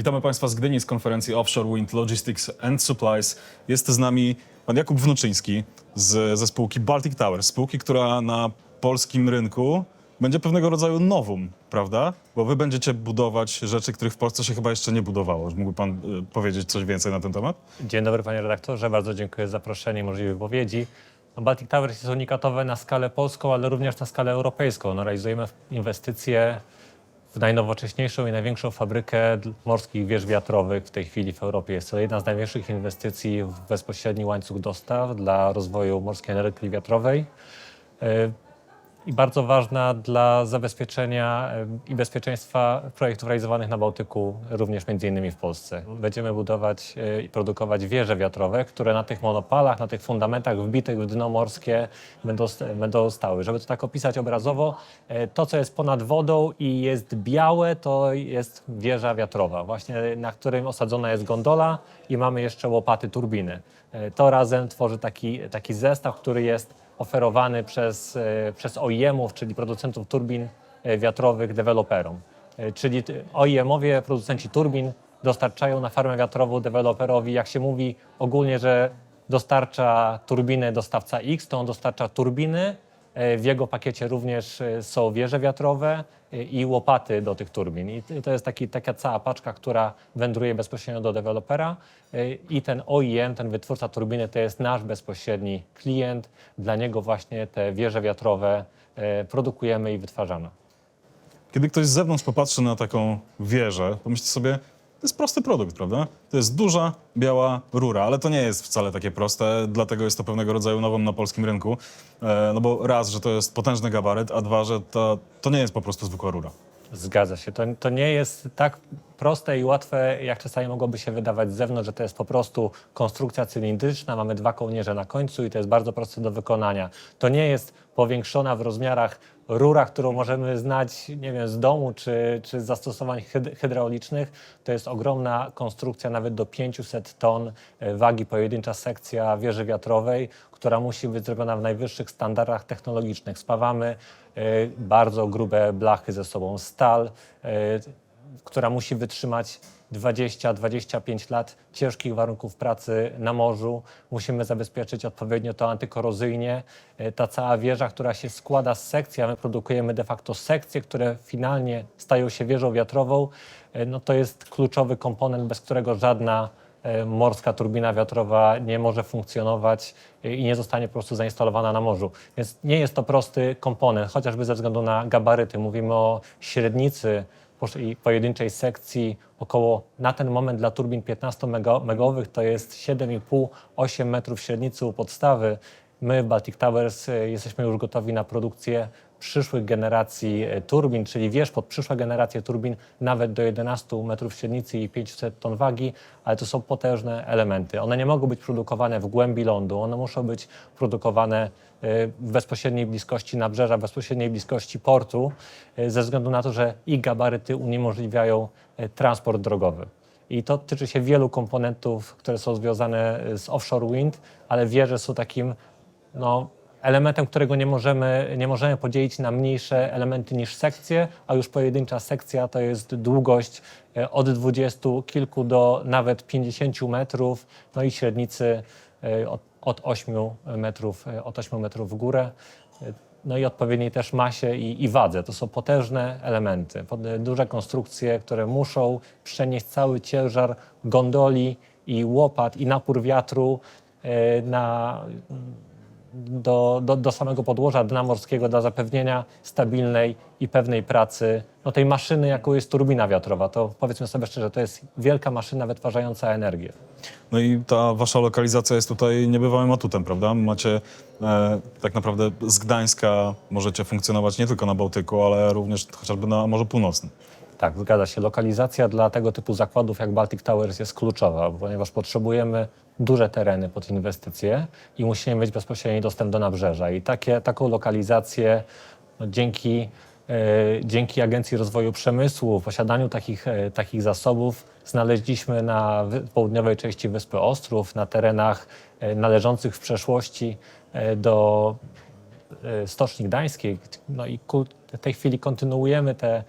Witamy Państwa z Gdyni z konferencji Offshore Wind Logistics and Supplies. Jest z nami pan Jakub Wnuczyński z, ze spółki Baltic Tower, spółki, która na polskim rynku będzie pewnego rodzaju nowum, prawda? Bo wy będziecie budować rzeczy, których w Polsce się chyba jeszcze nie budowało. Mógłby pan y, powiedzieć coś więcej na ten temat? Dzień dobry panie redaktorze, bardzo dziękuję za zaproszenie i możliwe wypowiedzi. No, Baltic Towers jest unikatowe na skalę polską, ale również na skalę europejską. No, realizujemy inwestycje w najnowocześniejszą i największą fabrykę morskich wież wiatrowych w tej chwili w Europie. Jest to jedna z największych inwestycji w bezpośredni łańcuch dostaw dla rozwoju morskiej energii wiatrowej. I bardzo ważna dla zabezpieczenia i bezpieczeństwa projektów realizowanych na Bałtyku, również między innymi w Polsce. Będziemy budować e, i produkować wieże wiatrowe, które na tych monopalach, na tych fundamentach wbitych w dno morskie będą, będą stały. Żeby to tak opisać obrazowo, e, to co jest ponad wodą i jest białe, to jest wieża wiatrowa, właśnie na którym osadzona jest gondola i mamy jeszcze łopaty turbiny. E, To razem tworzy taki, taki zestaw, który jest oferowany przez, e, przez OEM-ów, czyli producentów turbin e, wiatrowych deweloperom. Czyli OEM-owie, producenci turbin, dostarczają na farmę wiatrową deweloperowi, jak się mówi ogólnie, że dostarcza turbinę dostawca X, to on dostarcza turbiny. E, W jego pakiecie również e, są wieże wiatrowe e, i łopaty do tych turbin. I to jest taki, taka cała paczka, która wędruje bezpośrednio do dewelopera. I ten OEM, ten wytwórca turbiny, to jest nasz bezpośredni klient. Dla niego właśnie te wieże wiatrowe produkujemy i wytwarzamy. Kiedy ktoś z zewnątrz popatrzy na taką wieżę, pomyśli sobie, to jest prosty produkt, prawda? To jest duża, biała rura, ale to nie jest wcale takie proste, dlatego jest to pewnego rodzaju nowym na polskim rynku. E, no bo raz, że to jest potężny gabaryt, a dwa, że to, to nie jest po prostu zwykła rura. Zgadza się. To, to nie jest tak proste i łatwe, jak czasami mogłoby się wydawać z zewnątrz, że to jest po prostu konstrukcja cylindryczna, mamy dwa kołnierze na końcu i to jest bardzo proste do wykonania. To nie jest powiększona w rozmiarach rura, którą możemy znać, nie wiem, z domu czy, czy z zastosowań hyd- hydraulicznych. To jest ogromna konstrukcja, nawet do 500 ton e, wagi pojedyncza sekcja wieży wiatrowej, która musi być zrobiona w najwyższych standardach technologicznych. Spawamy e, bardzo grube blachy ze sobą, stal, e, która musi wytrzymać 20-25 lat ciężkich warunków pracy na morzu. Musimy zabezpieczyć odpowiednio to antykorozyjnie. E, Ta cała wieża, która się składa z sekcji, a my produkujemy de facto sekcje, które finalnie stają się wieżą wiatrową, e, no to jest kluczowy komponent, bez którego żadna e, morska turbina wiatrowa nie może funkcjonować i nie zostanie po prostu zainstalowana na morzu. Więc nie jest to prosty komponent, chociażby ze względu na gabaryty. Mówimy o średnicy pojedynczej sekcji około na ten moment dla turbin 15-megowych to jest 7,5-8 metrów średnicy u podstawy. My w Baltic Towers e, jesteśmy już gotowi na produkcję przyszłych generacji e, turbin, czyli wież pod przyszłe generacje turbin nawet do 11 metrów średnicy i 500 ton wagi, ale to są potężne elementy. One nie mogą być produkowane w głębi lądu, one muszą być produkowane e, w bezpośredniej bliskości nabrzeża, w bezpośredniej bliskości portu, e, ze względu na to, że ich gabaryty uniemożliwiają transport drogowy. I to tyczy się wielu komponentów, które są związane z offshore wind, ale wieże są takim no, elementem, którego nie możemy, nie możemy podzielić na mniejsze elementy niż sekcje, a już pojedyncza sekcja to jest długość e, od 20 kilku do nawet 50 metrów, no i średnicy e, od, od 8 metrów, e, od 8 metrów w górę. No i odpowiedniej też masie i, i wadze. To są potężne elementy, duże konstrukcje, które muszą przenieść cały ciężar gondoli i łopat i napór wiatru na, do, do, do samego podłoża dna morskiego dla zapewnienia stabilnej i pewnej pracy no, tej maszyny, jaką jest turbina wiatrowa. To powiedzmy sobie szczerze, to jest wielka maszyna wytwarzająca energię. No i ta wasza lokalizacja jest tutaj niebywałym atutem, prawda? Macie e, tak naprawdę z Gdańska możecie funkcjonować nie tylko na Bałtyku, ale również chociażby na Morzu Północnym. Tak, zgadza się. Lokalizacja dla tego typu zakładów jak Baltic Towers jest kluczowa, ponieważ potrzebujemy duże tereny pod inwestycje i musimy mieć bezpośredni dostęp do nabrzeża. I takie, taką lokalizację no, dzięki, e, dzięki Agencji Rozwoju Przemysłu, posiadaniu takich, e, takich zasobów znaleźliśmy na południowej części Wyspy Ostrów, na terenach e, należących w przeszłości do Stoczni Gdańskiej. No i w tej chwili kontynuujemy te,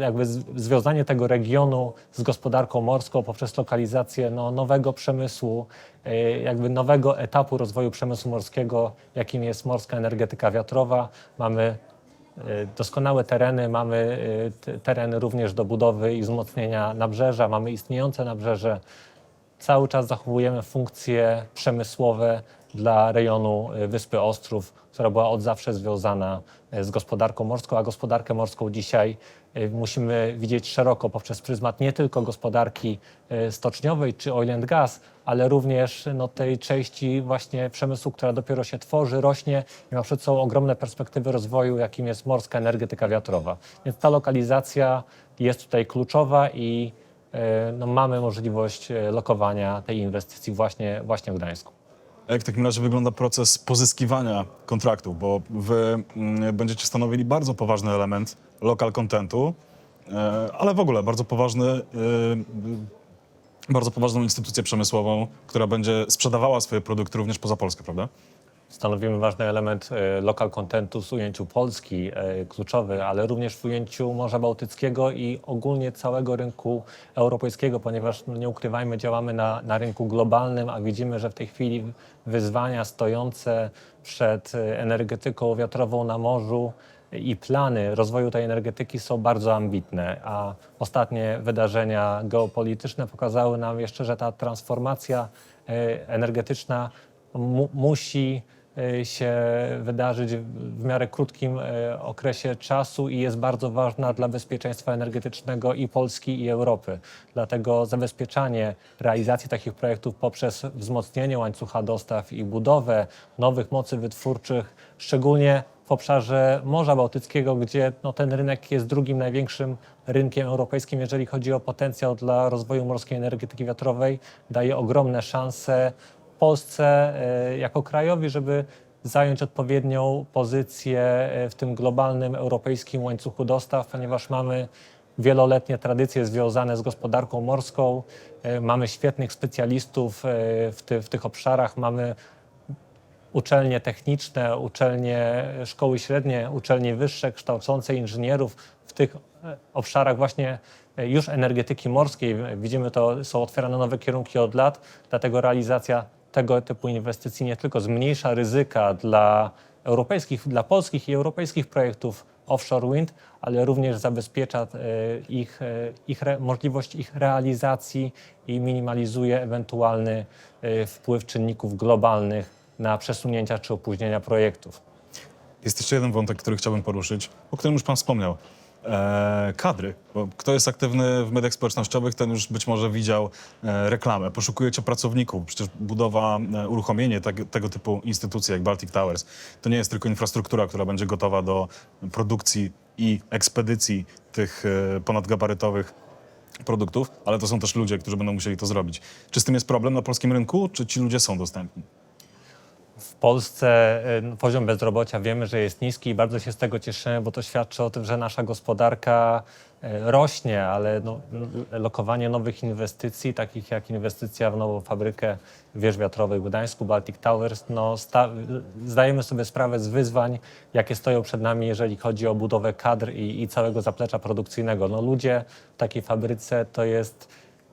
jakby związanie tego regionu z gospodarką morską poprzez lokalizację no, nowego przemysłu, e, jakby nowego etapu rozwoju przemysłu morskiego, jakim jest morska energetyka wiatrowa. Mamy e, doskonałe tereny, mamy e, te- tereny również do budowy i wzmocnienia nabrzeża, mamy istniejące nabrzeże. Cały czas zachowujemy funkcje przemysłowe dla rejonu Wyspy Ostrów, która była od zawsze związana e, z gospodarką morską, a gospodarkę morską dzisiaj e, musimy widzieć szeroko poprzez pryzmat nie tylko gospodarki e, stoczniowej czy oil and gas, ale również no, tej części właśnie przemysłu, która dopiero się tworzy, rośnie i ma przed sobą ogromne perspektywy rozwoju, jakim jest morska energetyka wiatrowa. Więc ta lokalizacja jest tutaj kluczowa i no, mamy możliwość lokowania tej inwestycji właśnie, właśnie w Gdańsku. Jak w takim razie wygląda proces pozyskiwania kontraktów? Bo wy mm, będziecie stanowili bardzo poważny element local contentu, e, ale w ogóle bardzo poważny, e, bardzo poważną instytucję przemysłową, która będzie sprzedawała swoje produkty również poza Polskę, prawda? Stanowimy ważny element e, local contentu w ujęciu Polski, e, kluczowy, ale również w ujęciu Morza Bałtyckiego i ogólnie całego rynku europejskiego, ponieważ no, nie ukrywajmy, działamy na, na rynku globalnym, a widzimy, że w tej chwili wyzwania stojące przed e, energetyką wiatrową na morzu i plany rozwoju tej energetyki są bardzo ambitne, a ostatnie wydarzenia geopolityczne pokazały nam jeszcze, że ta transformacja energetyczna mu, musi się wydarzyć w miarę krótkim e, okresie czasu i jest bardzo ważna dla bezpieczeństwa energetycznego i Polski, i Europy. Dlatego zabezpieczanie realizacji takich projektów poprzez wzmocnienie łańcucha dostaw i budowę nowych mocy wytwórczych, szczególnie w obszarze Morza Bałtyckiego, gdzie no, ten rynek jest drugim największym rynkiem europejskim, jeżeli chodzi o potencjał dla rozwoju morskiej energetyki wiatrowej, daje ogromne szanse Polsce e, jako krajowi, żeby zająć odpowiednią pozycję e, w tym globalnym europejskim łańcuchu dostaw, ponieważ mamy wieloletnie tradycje związane z gospodarką morską, e, mamy świetnych specjalistów w, ty, w tych obszarach, mamy uczelnie techniczne, uczelnie szkoły średnie, uczelnie wyższe kształcące inżynierów w tych obszarach właśnie już energetyki morskiej. Widzimy to, są otwierane nowe kierunki od lat, dlatego realizacja tego typu inwestycji nie tylko zmniejsza ryzyka dla europejskich, dla polskich i europejskich projektów offshore wind, ale również zabezpiecza e, ich, e, ich re, możliwość ich realizacji i minimalizuje ewentualny e, wpływ czynników globalnych na przesunięcia czy opóźnienia projektów. Jest jeszcze jeden wątek, który chciałbym poruszyć, o którym już pan wspomniał. E, kadry, bo kto jest aktywny w mediach społecznościowych, ten już być może widział e, reklamę. Poszukujecie pracowników, przecież budowa, e, uruchomienie tego, tego typu instytucji jak Baltic Towers, to nie jest tylko infrastruktura, która będzie gotowa do produkcji i ekspedycji tych e, ponadgabarytowych produktów, ale to są też ludzie, którzy będą musieli to zrobić. Czy z tym jest problem na polskim rynku, czy ci ludzie są dostępni? W Polsce y, poziom bezrobocia wiemy, że jest niski i bardzo się z tego cieszymy, bo to świadczy o tym, że nasza gospodarka y, rośnie, ale no, lokowanie nowych inwestycji, takich jak inwestycja w nową fabrykę wież wiatrowych w Gdańsku, Baltic Towers, no, sta- zdajemy sobie sprawę z wyzwań, jakie stoją przed nami, jeżeli chodzi o budowę kadr i, i całego zaplecza produkcyjnego. No, ludzie w takiej fabryce to jest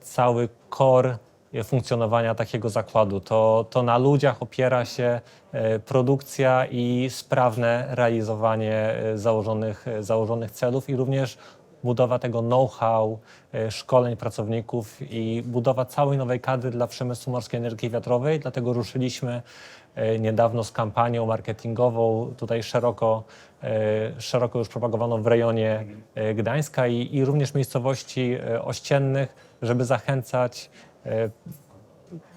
cały core funkcjonowania takiego zakładu. To, to na ludziach opiera się e, produkcja i sprawne realizowanie e, założonych, e, założonych celów i również budowa tego know-how, szkoleń pracowników i budowa całej nowej kadry dla przemysłu morskiej energii wiatrowej. Dlatego ruszyliśmy niedawno z kampanią marketingową, tutaj szeroko, szeroko już propagowaną w rejonie Gdańska i, i również miejscowości ościennych, żeby zachęcać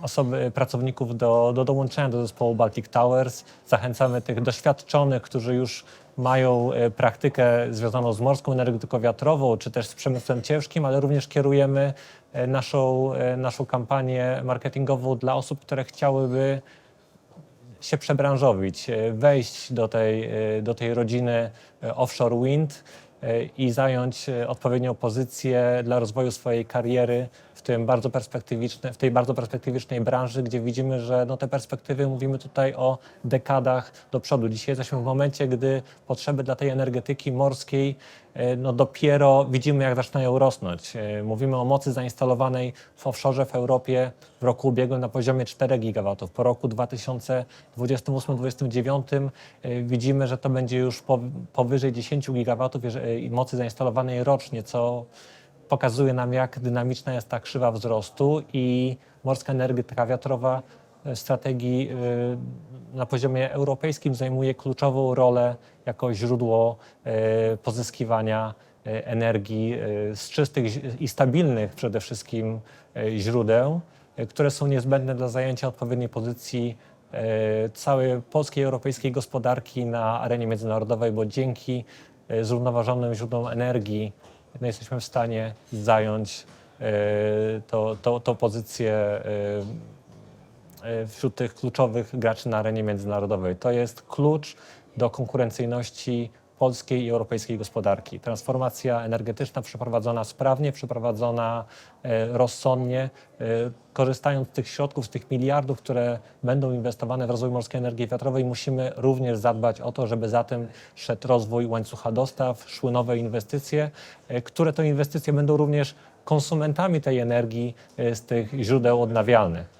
osoby, pracowników do, do dołączenia do zespołu Baltic Towers. Zachęcamy tych doświadczonych, którzy już mają e, praktykę związaną z morską energetyką wiatrową, czy też z przemysłem ciężkim, ale również kierujemy e, naszą, e, naszą kampanię marketingową dla osób, które chciałyby się przebranżowić, e, wejść do tej, e, do tej rodziny e, offshore wind e, i zająć e, odpowiednią pozycję dla rozwoju swojej kariery w, tym bardzo perspektywiczne, w tej bardzo perspektywicznej branży, gdzie widzimy, że no, te perspektywy, mówimy tutaj o dekadach do przodu. Dzisiaj jesteśmy w momencie, gdy potrzeby dla tej energetyki morskiej e, no, dopiero widzimy, jak zaczynają rosnąć. E, Mówimy o mocy zainstalowanej w offshore w Europie w roku ubiegłym na poziomie 4 gigawatów. Po roku 2028-2029 e, widzimy, że to będzie już po, powyżej 10 gigawatów jeżeli- mocy zainstalowanej rocznie, co pokazuje nam, jak dynamiczna jest ta krzywa wzrostu i morska energetyka wiatrowa w strategii y, na poziomie europejskim zajmuje kluczową rolę jako źródło y, pozyskiwania energii z czystych i stabilnych przede wszystkim źródeł, które są niezbędne dla zajęcia odpowiedniej pozycji całej polskiej i europejskiej gospodarki na arenie międzynarodowej, bo dzięki zrównoważonym źródłom energii no, jesteśmy w stanie zająć y, to, to, tą pozycję y, wśród tych kluczowych graczy na arenie międzynarodowej. To jest klucz do konkurencyjności polskiej i europejskiej gospodarki. Transformacja energetyczna przeprowadzona sprawnie, przeprowadzona e, rozsądnie, e, korzystając z tych środków, z tych miliardów, które będą inwestowane w rozwój morskiej energii wiatrowej, musimy również zadbać o to, żeby za tym szedł rozwój łańcucha dostaw, szły nowe inwestycje, e, które to inwestycje będą również konsumentami tej energii z tych źródeł odnawialnych.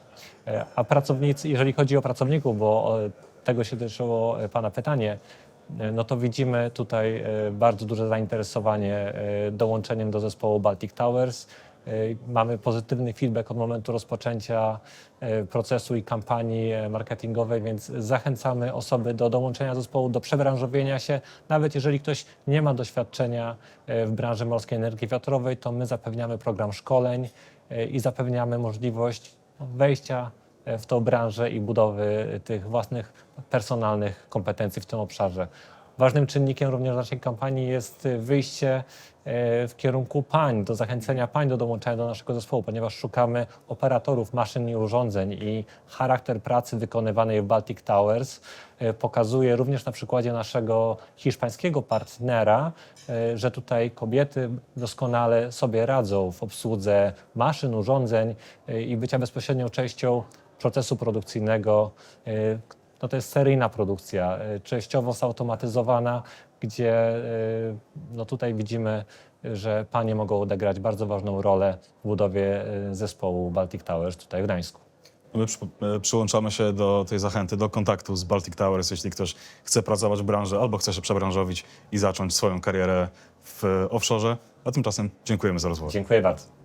A pracownicy, jeżeli chodzi o pracowników, bo tego się dotyczyło Pana pytanie, no to widzimy tutaj e, bardzo duże zainteresowanie e, dołączeniem do zespołu Baltic Towers. E, Mamy pozytywny feedback od momentu rozpoczęcia e, procesu i kampanii e, marketingowej, więc zachęcamy osoby do dołączenia do zespołu, do przebranżowienia się. Nawet jeżeli ktoś nie ma doświadczenia e, w branży morskiej energii wiatrowej, to my zapewniamy program szkoleń e, i zapewniamy możliwość wejścia w tą branżę i budowy tych własnych personalnych kompetencji w tym obszarze. Ważnym czynnikiem również naszej kampanii jest wyjście e, w kierunku pań, do zachęcenia pań do dołączenia do naszego zespołu, ponieważ szukamy operatorów maszyn i urządzeń i charakter pracy wykonywanej w Baltic Towers e, pokazuje również na przykładzie naszego hiszpańskiego partnera, e, że tutaj kobiety doskonale sobie radzą w obsłudze maszyn, urządzeń i bycia bezpośrednią częścią procesu produkcyjnego. e, No to jest seryjna produkcja, e, częściowo zautomatyzowana, gdzie e, no tutaj widzimy, że panie mogą odegrać bardzo ważną rolę w budowie zespołu Baltic Towers tutaj w Gdańsku. My przy, e, przyłączamy się do tej zachęty, do kontaktu z Baltic Towers, jeśli ktoś chce pracować w branży albo chce się przebranżowić i zacząć swoją karierę w offshore. A tymczasem dziękujemy za rozmowę. Dziękuję bardzo.